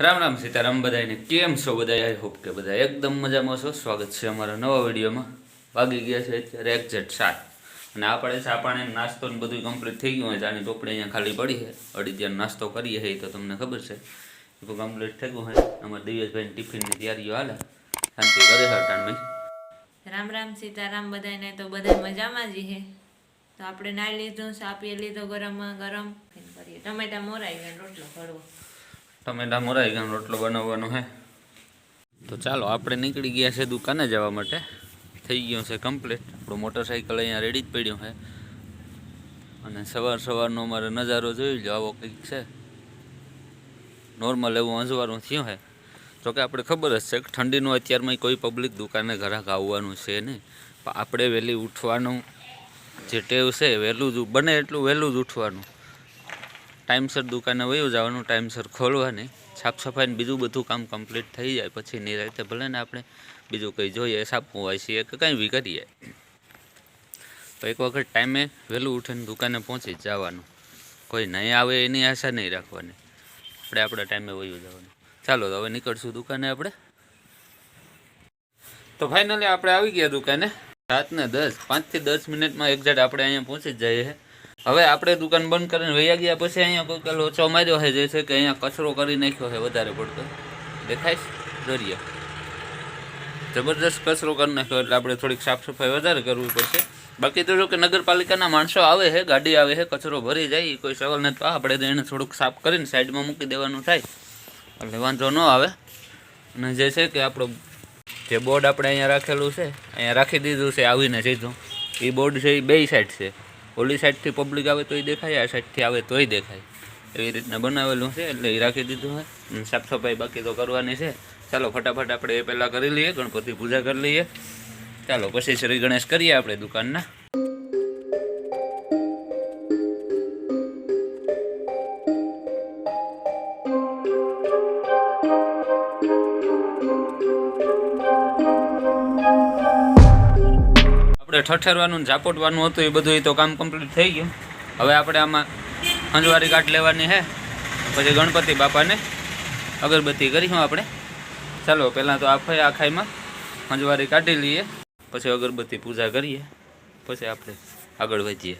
રામ રામ સીતારામ બધાને કેમ છો? બધા આઈ હોપ કે બધા એકદમ મજામાં છો. સ્વાગત છે અમારા નવા વિડીયોમાં. વાગી ગયા છે અત્યારે એક્ઝેટ સાત. અને આપણે ચા નાસ્તો ને બધું કમ્પ્લીટ થઈ ગયું હોય, ચાની ટોપડી અહીંયા ખાલી પડી છે. અડી ત્યાં નાસ્તો કરીએ એ તો તમને ખબર છે. એ કમ્પ્લીટ થઈ ગયું હોય. અમારા દિવેશભાઈની ટિફિનની તૈયારીઓ હાલે. શાંતિ કરે છે અટાણમાં રામ રામ સીતારામ બધાને તો બધા મજામાં જ છે. તો આપણે નાઈ લીધું સાપીએ લીધો ગરમ ગરમ. કરીએ. ટમેટા મોરાઈ ગયા રોટલો કડવો ટમેટા મરાઈ ગયા રોટલો બનાવવાનો હે. તો ચાલો, આપણે નીકળી ગયા છે દુકાને જવા માટે. થઈ ગયું છે કમ્પ્લીટ. આપણું મોટરસાઇકલ અહીંયા રેડી જ પડ્યું છે. અને સવાર સવારનો અમારે નજારો જોઈ લો આવો કંઈક છે. નોર્મલ એવું અંજવાળું થયું છે. કે આપણે ખબર જ છે કે ઠંડીનું અત્યારમાં કોઈ પબ્લિક દુકાને ઘરાક આવવાનું છે નહીં. પણ આપણે વહેલી ઉઠવાનું, જે ટેવ છે વહેલું જ બને એટલું વહેલું જ ઉઠવાનું. ટાઈમસર દુકાને વયું જવાનું, ટાઈમસર ખોલવાની સાફ સફાઈને બીજું બધું કામ કમ્પ્લીટ થઈ જાય, પછી નિરાતે ભલે ને આપણે બીજું કંઈ જોઈએ સાપવું હોય છે કે કંઈ બી કરીએ. તો એક વખત ટાઈમે વહેલું ઉઠીને દુકાને પહોંચી જવાનું. કોઈ નહીં આવે એની આશા નહીં રાખવાની. આપણે આપણા ટાઈમે વયું જવાનું. ચાલો તો હવે નીકળશું દુકાને આપણે. તો ફાઇનલી આપણે આવી ગયા દુકાને. રાતના દસ, પાંચથી દસ મિનિટમાં એક્ઝેક્ટ આપણે અહીંયા પહોંચી જઈએ. છીએ હવે આપણે દુકાન બંધ કરીને વૈયા ગયા પછી અહીંયા કોઈ લોચો માર્યો છે જે છે કે અહીંયા કચરો કરી નાખ્યો છે વધારે પડતો. દેખાય દરિયા. જબરદસ્ત કચરો કરી નાખ્યો, એટલે આપણે થોડીક સાફ સફાઈ વધારે કરવી પડશે. બાકી તો જો કે નગરપાલિકાના માણસો આવે છે ગાડી આવે છે કચરો ભરી જાય, એ કોઈ સવાલ નથી. આપણે તો એને થોડુંક સાફ કરીને સાઈડમાં મૂકી દેવાનું થાય. એટલે વાંધો ન આવે. અને જે છે કે આપણો જે બોર્ડ આપણે અહીંયા રાખેલું છે, અહીંયા રાખી દીધું છે, આવીને સીધું એ બોર્ડ છે એ બે સાઈડ છે. ઓલી સાઈડથી પબ્લિક આવે તોય દેખાય, આ સાઈડથી આવે તોય દેખાય. એવી રીતના બનાવેલું છે, એટલે એ રાખી દીધું છે સાફ સફાઈ બાકી તો કરવાની છે. ચાલો, ફટાફટ આપણે એ પહેલાં કરી લઈએ, ગણપતિ પૂજા કરી લઈએ. ચાલો, પછી શ્રી ગણેશ કરીએ આપણે દુકાનના. આપણે ઠઠરવાનું ને ઝાપટવાનું હતું, એ બધું એ તો કામ કમ્પ્લીટ થઈ ગયું. હવે આપણે આમાં અંજવારી કાઢ લેવાની છે પછી ગણપતિ બાપાને અગરબત્તી કરીશું આપણે. ચાલો, પહેલાં તો આખે આખાઈમાં અંજવારી કાઢી લઈએ, પછી અગરબત્તી પૂજા કરીએ, પછી આપણે આગળ વધીએ.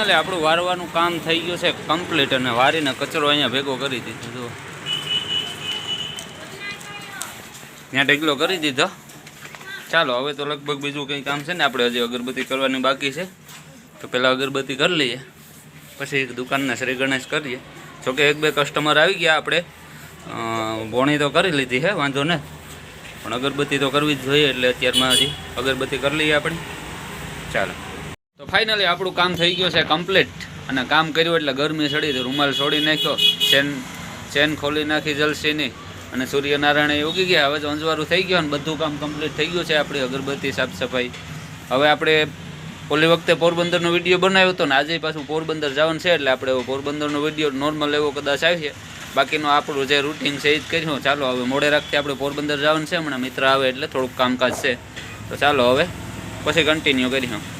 ફાઇનલી આપણું વારવાનું કામ થઈ ગયું છે કમ્પ્લીટ અને વારીને કચરો અહીંયા ભેગો કરી દીધો, જુઓ. ત્યાં ઢગલો કરી દીધો. ચાલો, હવે તો લગભગ બીજું કંઈ કામ છે ને આપણે હજી અગરબત્તી કરવાની બાકી છે. તો પહેલાં અગરબત્તી કરી લઈએ, પછી દુકાનના શ્રી ગણેશ કરીએ. જોકે એક બે કસ્ટમર આવી ગયા આપણે. બોણી તો કરી લીધી છે વાંધો ને. પણ અગરબત્તી તો કરવી જ જોઈએ એટલે અત્યારમાં હજી અગરબત્તી કરી લઈએ આપણે. ચાલો. તો ફાઇનલી આપણું કામ થઈ ગયું છે કમ્પ્લીટ અને કામ કર્યું એટલે ગરમી સડી રૂમાલ છોડી નાખ્યો. ચેન ચેન ખોલી નાખી જલસીની. અને સૂર્યનારાયણ ઉગી ગયા. હવે તો અંજવારું થઈ ગયું અને બધું કામ કમ્પ્લીટ થઈ ગયું છે આપણી અગરબત્તી સાફ સફાઈ હવે આપણે ઓલી વખતે પોરબંદરનો વીડિયો બનાવ્યો હતો ને, આજે પાછું પોરબંદર જવાનું છે એટલે આપણે પોરબંદરનો વીડિયો નોર્મલ એવો કદાચ આવીએ. બાકીનું આપણું જે રૂટિન છે એ જ કર્યું ચાલો, હવે મોડે રાખતી આપણે પોરબંદર જવાનું છે. હમણાં મિત્ર આવે એટલે થોડુંક કામકાજ છે. તો ચાલો હવે, પછી કન્ટિન્યુ કરીશું.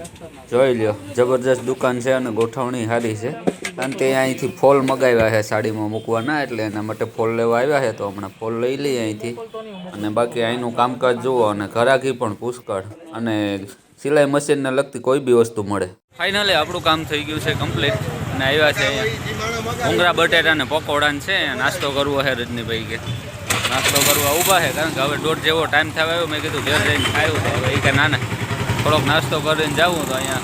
જોઈ લ્યો. જબરજસ્ત દુકાન છે અને ગોઠવણી સારી છે. કારણ કે અહીંથી ફોલ મગાવ્યા છે સાડીમાં મૂકવાના, એટલે એના માટે ફોલ લેવા આવ્યા છે, તો હમણાં ફોલ લઈ લઈએ અહીંથી. અને બાકી અહીંનું કામકાજ જુઓ, અને ઘરાકી પણ પુષ્કળ. અને સિલાઈ મશીનને લગતી કોઈ બી વસ્તુ મળે. ફાઇનલી આપણું કામ થઈ ગયું છે કમ્પ્લીટ અને આવ્યા છે ભૂંગળા બટેટા ને પકોડા છે. નાસ્તો કરવો છે રજનીભાઈ કે. નાસ્તો કરવા ઊભા છે, કારણ કે હવે દોઢ જેવો ટાઈમ થવા આવ્યો. મેં કીધું ઘેર જઈને ખાયું હવે એ કે ના ના. થોડોક નાસ્તો કરીને જાવું તો અહીંયા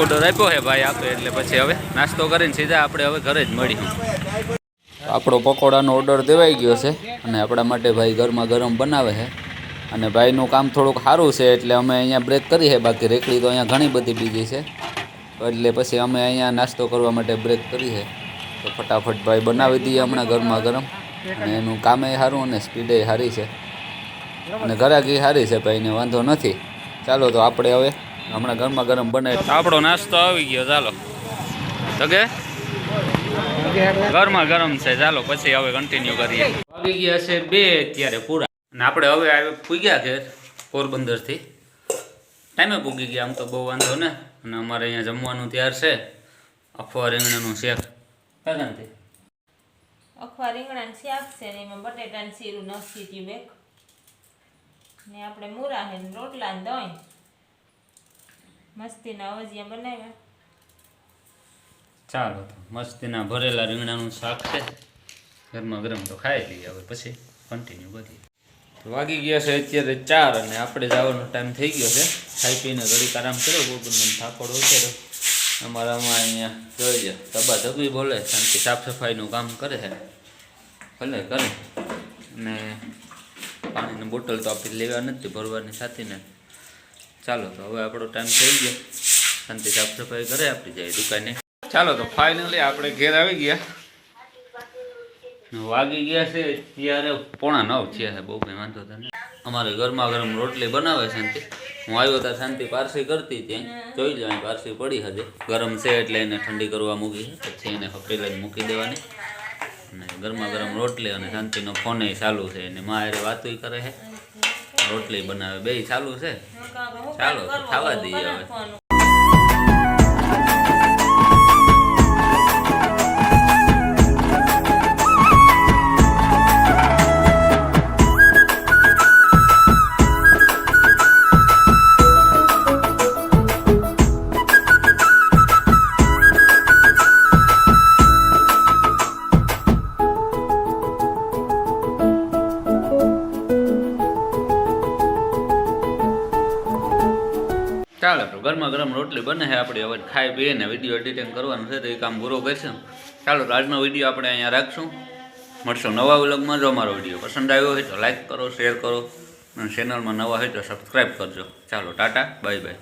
ઓર્ડર આપ્યો છે ભાઈ આપે એટલે પછી હવે નાસ્તો કરીને સીધા આપણે હવે ઘરે જ મળીએ. આપણો પકોડાનો ઓર્ડર દેવાઈ ગયો છે અને આપણા માટે ભાઈ ગરમા ગરમ બનાવે છે. અને ભાઈનું કામ થોડુંક સારું છે એટલે અમે અહીંયા બ્રેક કરી છે. બાકી રેકડી તો અહીંયા ઘણી બધી બીજી છે. એટલે પછી અમે અહીંયા નાસ્તો કરવા માટે બ્રેક કરી છે. તો ફટાફટ ભાઈ બનાવી દઈએ હમણાં ગરમા ગરમ. અને એનું કામે સારું અને સ્પીડે સારી છે. અને ઘરાકી સારી છે ભાઈને વાંધો નથી. ચાલો તો આપણે હવે હમણાં ગરમા ગરમ બને આપણો નાસ્તો આવી ગયો, ચાલો. તો કે ગરમા ગરમ છે, ચાલો, પછી હવે કન્ટિન્યુ કરીએ. આવી ગયા છે બે અત્યારે પૂરા. અને આપણે હવે આવે પૂગ્યા છે પોરબંદરથી. ટાઈમે પૂગી ગયા, આમ તો બહુ વાંધો ને. અને અમારે અહીંયા જમવાનું તૈયાર છે. અફવા રીંગણાનું શેક. કાંતિ અખવા રીંગણાનું શાક છે એમાં બટેટાનું શીરું નાખી દીધું બેક ને આપણે મૂરા હે રોટલા ને દહીં. મસ્તીના અવજિયા બનાવ્યા. ચાલો તો મસ્તીના ભરેલા રીંગણાનું શાક છે. ગરમા ગરમ તો ખાઈ લઈએ હવે પછી કન્ટિન્યુ કરીએ. વાગી ગયા છે અત્યારે ચાર અને આપણે જવાનો ટાઈમ થઈ ગયો છે. ખાઈ પીને ઘડીક આરામ કર્યો ગોબરનો થાકોડ ઉતર્યો અમારામાં અહીંયા જોઈ જાય તબા ધબી બોલે શાંતિ સાફ સફાઈનું કામ કરે છે. ભલે કરે. અને પાણીની બોટલ તો આપણે લેવા નથી, ભરવાની સાથીને ચાલો તો હવે આપણો ટાઈમ થઈ ગયો. શાંતિ સાફ સફાઈ કરે આપણી જાય દુકાને. ચાલો તો ફાઇનલી આપણે ઘેર આવી ગયા. વાગી ગયા છે ત્યારે પોણા નવ છે, બહુ કંઈ વાંધો તને અમારે ગરમા ગરમ રોટલી બનાવે શાંતિ. હું આવ્યો ત્યાં શાંતિ પારસી કરતી ત્યાં જોઈ લો પારસી પડી હજે. ગરમ છે એટલે એને ઠંડી કરવા મૂકી પછી એને હપેલા જ મૂકી દેવાની. અને ગરમા ગરમ રોટલી અને શાંતિનો ફોને ચાલુ છે. અને મા હારે વાતોય કરે છે. રોટલી બનાવે બે ચાલુ છે. ચાલો ખાવા દઈએ હવે. તો ગરમા ગરમ રોટલી બને છે આપણે હવે ખાઈ પીએ ને વીડિયો એડિટિંગ કરવાનું છે તો એ કામ પૂરો કરશું. ચાલો, તો આજનો વીડિયો આપણે અહીંયા રાખશું. મળશું નવા વ્લોગમાં. જો અમારો વીડિયો પસંદ આવ્યો હોય તો લાઇક કરો શેર કરો. અને ચેનલમાં નવા હોય તો સબસ્ક્રાઈબ કરજો. ચાલો, ટાટા બાય બાય